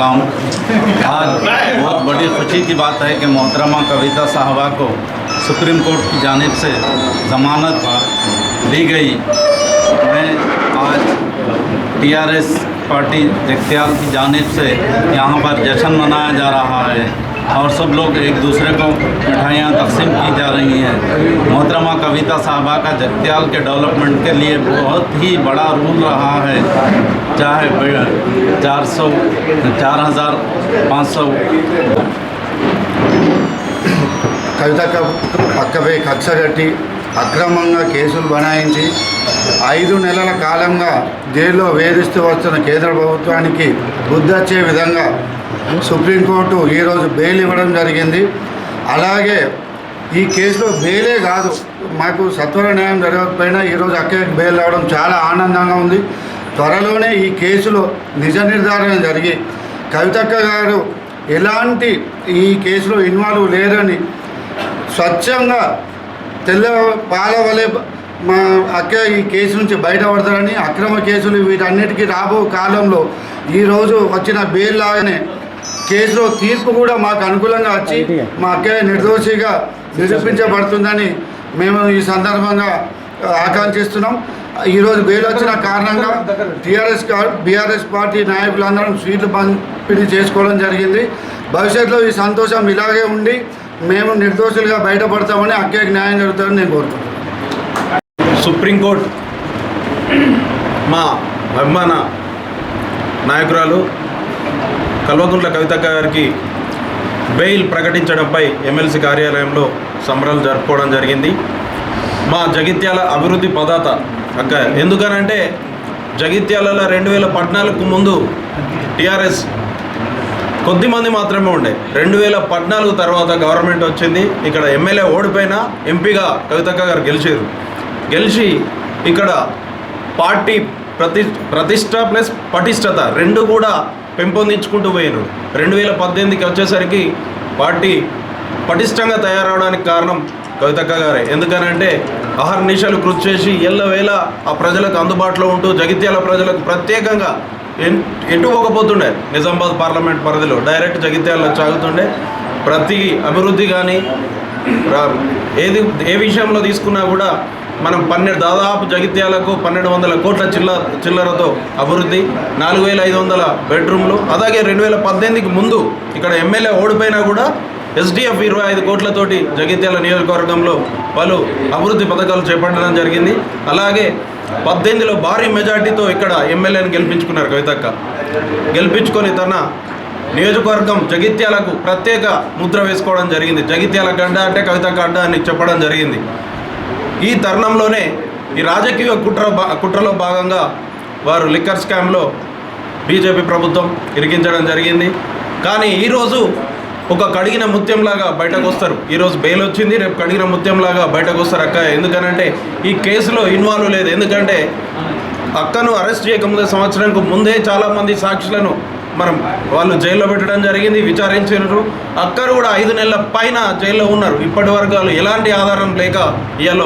सलाम आज बहुत बड़ी खुशी की बात है कि मोहतरमा कविता साहबा को सुप्रीम कोर्ट की जानब से ज़मानत दी गई। मैं आज टीआरएस पार्टी जगत्याल की जानब से यहाँ पर जश्न मनाया जा रहा है। और सब लोग एक दूसरे को मिठाइयाँ तकसीम की जा रही हैं मोहतरमा कविता साहबा का जगत्याल के डेवलपमेंट के लिए बहुत ही बड़ा रोल रहा है चाहे चार सौ चार हज़ार पाँच सौ కవిత పక్కపై కక్ష కట్టి అక్రమంగా కేసులు బనాయించి ఐదు నెలల కాలంగా జైల్లో వేధిస్తూ వస్తున్న కేంద్ర ప్రభుత్వానికి బుద్ధొచ్చే విధంగా సుప్రీంకోర్టు ఈరోజు బెయిల్ ఇవ్వడం జరిగింది. అలాగే ఈ కేసులో బెయిలే కాదు మాకు సత్వర న్యాయం జరగకపోయినా ఈరోజు అక్కడికి బెయిల్ రావడం చాలా ఆనందంగా ఉంది. త్వరలోనే ఈ కేసులో నిజ నిర్ధారణ జరిగి కవితక్క గారు ఎలాంటి ఈ కేసులో ఇన్వాల్వ్ లేరని స్వచ్ఛంగా తెల్ల పాల వలె మా అక్క ఈ కేసు నుంచి బయటపడతారని అక్రమ కేసులు వీటన్నిటికీ రాబో కాలంలో ఈరోజు వచ్చిన బెయిల్ లాగానే కేసులో తీర్పు కూడా మాకు అనుకూలంగా వచ్చి మా అక్క నిర్దోషిగా నిరూపించబడుతుందని మేము ఈ సందర్భంగా ఆకాంక్షిస్తున్నాం ఈరోజు బెయిల్ వచ్చిన కారణంగా టీఆర్ఎస్ బీఆర్ఎస్ పార్టీ నాయకులందరం స్వీట్లు పంపిణీ చేసుకోవడం జరిగింది. భవిష్యత్తులో ఈ సంతోషం ఇలాగే ఉండి మేము నిర్దోషులుగా బయటపడతామని అక్కడికి న్యాయం జరుగుతుందని నేను కోరుకుంటున్నాను. సుప్రీంకోర్టు మా అభిమాన నాయకురాలు కల్వకుంట్ల కవితక్క గారికి బెయిల్ ప్రకటించడంపై ఎమ్మెల్సీ కార్యాలయంలో సంబరాలు జరుపుకోవడం జరిగింది. మా జగిత్యాల అభివృద్ధి పదాత అక్క ఎందుకనంటే జగిత్యాలలో రెండు వేల పద్నాలుగుకు ముందు టీఆర్ఎస్ కొద్దిమంది మాత్రమే ఉండే. రెండు వేల పద్నాలుగు తర్వాత గవర్నమెంట్ వచ్చింది. ఇక్కడ ఎమ్మెల్యే ఓడిపోయినా ఎంపీగా కవితక్క గారు గెలిచారు. గెలిచి ఇక్కడ పార్టీ ప్రతి ప్రతిష్ట ప్లస్ పటిష్టత రెండు కూడా పెంపొందించుకుంటూ పోయినారు రెండు వేల పద్దెనిమిదికి వచ్చేసరికి పార్టీ పటిష్టంగా తయారవడానికి కారణం కవితక్క గారే. ఎందుకనంటే అహర్నిశలు కృషి చేసి ఎల్లవేళ ఆ ప్రజలకు అందుబాటులో ఉంటూ జగిత్యాల ప్రజలకు ప్రత్యేకంగా ఎన్- ఎటు పోకపోతుండే. నిజామాబాద్ పార్లమెంట్ పరిధిలో డైరెక్ట్ జగిత్యాలలో సాగుతుండే ప్రతి అభివృద్ధి కానీ ఏది ఏ విషయంలో తీసుకున్నా కూడా మనం పన్నెండు దాదాపు జగిత్యాలకు పన్నెండు వందల కోట్ల చిల్ల చిల్లరతో అభివృద్ధి నాలుగు వేల ఐదు వందల బెడ్రూమ్లు అలాగే రెండు వేల పద్దెనిమిదికి ముందు ఇక్కడ ఎమ్మెల్యే ఓడిపోయినా కూడా ఎస్డిఎఫ్ ఇరవై ఐదు కోట్లతోటి జగిత్యాల నియోజకవర్గంలో పలు అభివృద్ధి పథకాలు చేపట్టడం జరిగింది. అలాగే పద్దెనిమిదిలో భారీ మెజార్టీతో ఇక్కడ ఎమ్మెల్యేని గెలిపించుకున్నారు కవితక్క. గెలిపించుకొని తన నియోజకవర్గం జగిత్యాలకు ప్రత్యేక ముద్ర వేసుకోవడం జరిగింది. జగిత్యాల గడ్డ అంటే కవితక్క అడ్డ అని చెప్పడం జరిగింది. ఈ తరుణంలోనే ఈ రాజకీయ కుట్ర భా- కుట్రలో భాగంగా వారు లిక్కర్ స్కామ్లో బీజేపీ ప్రభుత్వం ఇరికించడం జరిగింది. కానీ ఈరోజు ఒక కడిగిన ముత్యంలాగా బయటకు వస్తారు. ఈరోజు బెయిల్ వచ్చింది రేపు కడిగిన ముత్యంలాగా బయటకు వస్తారు అక్క. ఎందుకనంటే ఈ కేసులో ఇన్వాల్వ్ లేదు. ఎందుకంటే అక్కను అరెస్ట్ చేయకముందే సంవత్సరానికి ముందే చాలామంది సాక్షులను మనం వాళ్ళు జైల్లో పెట్టడం జరిగింది విచారించారు అక్కరు కూడా ఐదు నెలల పైన జైల్లో ఉన్నారు. ఇప్పటి వరకు వాళ్ళు ఎలాంటి ఆధారం లేక ఇవాళ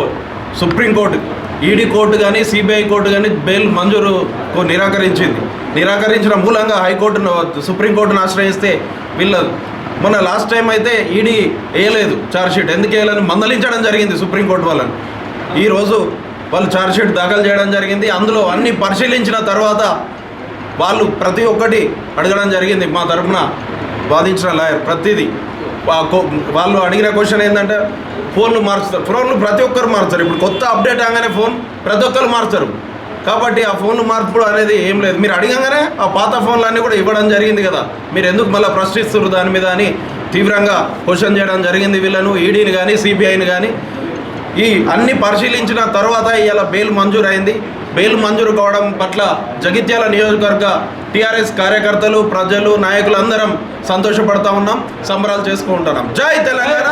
సుప్రీంకోర్టు ఈడీ కోర్టు కానీ సిబిఐ కోర్టు కానీ బెయిల్ మంజూరు నిరాకరించింది. నిరాకరించిన మూలంగా హైకోర్టును సుప్రీంకోర్టును ఆశ్రయిస్తే వీళ్ళ మొన్న లాస్ట్ టైం అయితే ఈడీ వేయలేదు ఛార్జ్షీట్ ఎందుకు వేయాలని మందలించడం జరిగింది సుప్రీంకోర్టు వాళ్ళని. ఈరోజు వాళ్ళు ఛార్జ్షీట్ దాఖలు చేయడం జరిగింది. అందులో అన్ని పరిశీలించిన తర్వాత వాళ్ళు ప్రతి ఒక్కటి అడగడం జరిగింది మా తరఫున వాదించిన లాయర్ ప్రతిదీ. వా- వాళ్ళు అడిగిన క్వశ్చన్ ఏంటంటే ఫోన్లు మార్చుతారు. ఫోన్లు ప్రతి ఒక్కరు మార్చారు ఇప్పుడు కొత్త అప్డేట్ అవగానే ఫోన్ ప్రతి ఒక్కరు మార్చారు కాబట్టి ఆ ఫోన్లు మార్పుడు అనేది ఏం లేదు. మీరు అడిగంగానే ఆ పాత ఫోన్లన్నీ కూడా ఇవ్వడం జరిగింది కదా. మీరు ఎందుకు మళ్ళీ ప్రశ్నిస్తున్నారు దాని మీద అని తీవ్రంగా క్వశ్చన్ చేయడం జరిగింది వీళ్ళను ఈడీని కానీ సిబిఐని కానీ ఈ అన్ని పరిశీలించిన తర్వాత ఇలా బెయిల్ మంజూరు అయింది బెయిల్ మంజూరు కావడం పట్ల జగిత్యాల నియోజకవర్గ టీఆర్ఎస్ కార్యకర్తలు ప్రజలు నాయకులు అందరం సంతోషపడతా ఉన్నాం సంబరాలు చేసుకుంటున్నాం జై తెలంగాణ!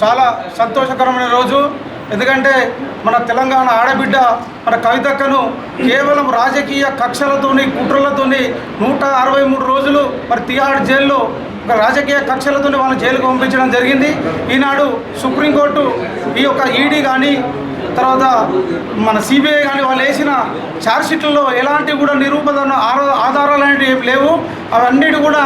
చాలా సంతోషకరమైన రోజు. ఎందుకంటే మన తెలంగాణ ఆడబిడ్డ మన కవితక్కను కేవలం రాజకీయ కక్షలతోని కుట్రలతోని నూట అరవై మూడు రోజులు మరి తిహాడ్ జైల్లో ఒక రాజకీయ కక్షలతోని వాళ్ళని జైలుకు పంపించడం జరిగింది. ఈనాడు సుప్రీంకోర్టు ఈ యొక్క ఈడీ కానీ తర్వాత మన సిబిఐ కానీ వాళ్ళు వేసిన ఛార్జ్షీట్లలో ఎలాంటి కూడా నిరూపణ ఆధారాలు అనేవి లేవు. అవన్నిటి కూడా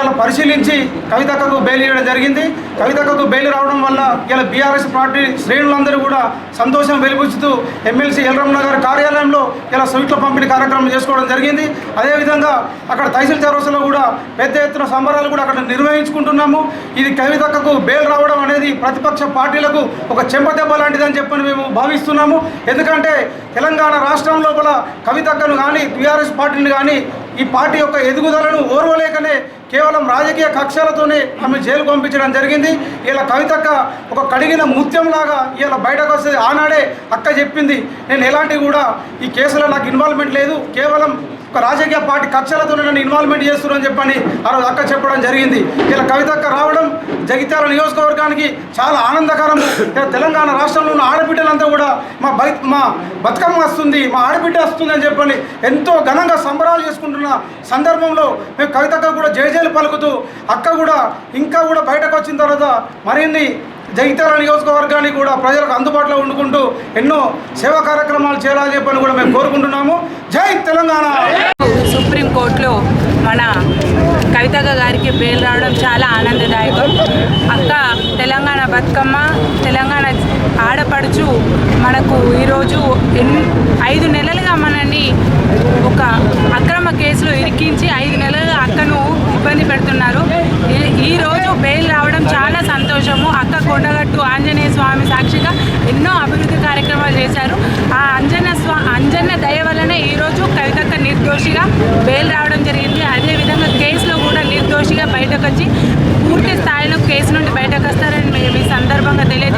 ఇలా పరిశీలించి కవితకు బెయిల్ ఇవ్వడం జరిగింది. కవితకు బెయిల్ రావడం వల్ల ఇలా బీఆర్ఎస్ పార్టీ శ్రేణులందరూ కూడా సంతోషం వెలిబుచ్చుతూ ఎమ్మెల్సీ ఎల్రమ్మ గారి కార్యాలయంలో ఇలా స్వీట్ల పంపిణీ కార్యక్రమం చేసుకోవడం జరిగింది. అదేవిధంగా అక్కడ తహసీల్ చౌరస్లో కూడా పెద్ద ఎత్తున సంబరాలు కూడా అక్కడ నిర్వహించుకుంటున్నాము. ఇది కవితకు బెయిల్ రావడం అనేది ప్రతిపక్ష పార్టీలకు ఒక చెంపదెబ్బ లాంటిదని చెప్పని మేము భావిస్తున్నాము. ఎందుకంటే తెలంగాణ రాష్ట్రం లోపల కవితక్కను కానీ టీఆర్ఎస్ పార్టీని కానీ ఈ పార్టీ యొక్క ఎదుగుదలను ఓర్వలేకనే కేవలం రాజకీయ కక్షలతోనే ఆమె జైలు పంపించడం జరిగింది. ఇలా కవితక్క ఒక కడిగిన ముత్యంలాగా ఇలా బయటకు వస్తే ఆనాడే అక్క చెప్పింది. నేను ఎలాంటి కూడా ఈ కేసులో నాకు ఇన్వాల్వ్మెంట్ లేదు. కేవలం ఒక రాజకీయ పార్టీ కక్షలతో నన్ను ఇన్వాల్వ్మెంట్ చేస్తున్నారని చెప్పని ఆ రోజు అక్క చెప్పడం జరిగింది. ఇలా కవితక్క రావడం జగిత్యాల నియోజకవర్గానికి చాలా ఆనందకరం తెలంగాణ రాష్ట్రంలో ఉన్న ఆడబిడ్డలంతా కూడా మా బై మా బతుకమ్మ వస్తుంది మా ఆడబిడ్డ వస్తుంది అని చెప్పని ఎంతో ఘనంగా సంబరాలు చేసుకుంటున్న సందర్భంలో మేము కవితక్క కూడా జయజయలు పలుకుతూ అక్క కూడా ఇంకా కూడా బయటకు వచ్చిన తర్వాత మరిన్ని జగిత్యాల నియోజకవర్గానికి కూడా ప్రజలకు అందుబాటులో ఉండుకుంటూ ఎన్నో సేవా కార్యక్రమాలు చేయాలని చెప్పని కూడా మేము కోరుకుంటున్నాము. జై తెలంగాణ! సుప్రీంకోర్టులో మన కవితక గారికి బెయిల్ రావడం చాలా ఆనందదాయకం. అక్క తెలంగాణ బతుకమ్మ తెలంగాణ ఆడపడుచు మనకు ఈరోజు ఎన్ ఐదు నెలలుగా మనల్ని ఒక అక్రమ కేసులో ఇరికించి ఐదు నెలలుగా అక్కను ఇబ్బంది పెడుతున్నారు. ఈ- ఈరోజు బెయిల్ రావడం చాలా సంతోషము. అక్క కొండగట్టు ఆంజనేయ స్వామి సాక్షిగా ఎన్నో అభివృద్ధి కార్యక్రమాలు చేశారు. ఆ అంజన స్వా అంజన్న దయ వల్లనే ఈరోజు కవితక్క నిర్దోషిగా బెయిల్ రావడం జరిగింది. అదేవిధంగా కేసులో కూడా నిర్దోషిగా బయటకు వచ్చి పూర్తి స్థాయిలో కేసు నుండి బయటకు వస్తారని మేము ఈ సందర్భంగా తెలియ